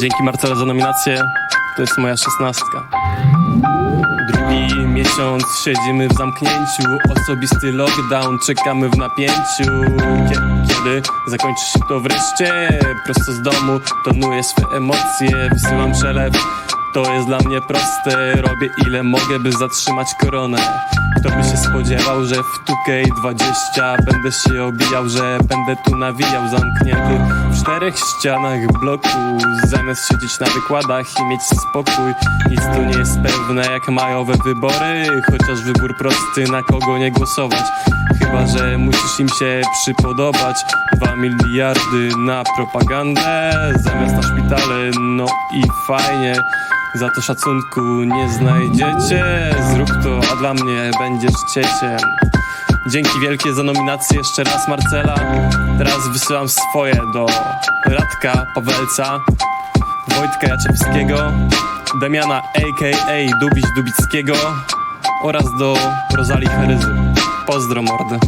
Dzięki Marcela za nominację. To jest moja szesnastka. Drugi miesiąc siedzimy w zamknięciu. Osobisty lockdown, czekamy w napięciu. Kie- Kiedy zakończy się to wreszcie? Prosto z domu tonuję swe emocje. Wysyłam przelew, to jest dla mnie proste. Robię ile mogę, by zatrzymać koronę. Kto by się spodziewał, że w 2K20 Będę się obijał, że będę tu nawijał Zamknięty czterech ścianach bloku. Zamiast siedzieć na wykładach i mieć spokój Nic tu nie jest pewne jak majowe wybory. Chociaż wybór prosty na kogo nie głosować. Chyba, że musisz im się przypodobać. Dwa miliardy na propagandę Zamiast na szpitale, no i fajnie. Za to szacunku nie znajdziecie. Zrób to, a dla mnie będziesz cieciem. Dzięki wielkie za nominację jeszcze raz Marcela. Teraz wysyłam swoje do Radka Pawelca Wojtka Jaczewskiego Damiana a.k.a. Dubiś Dubickiego oraz do Rozali Heryzy Pozdro mordy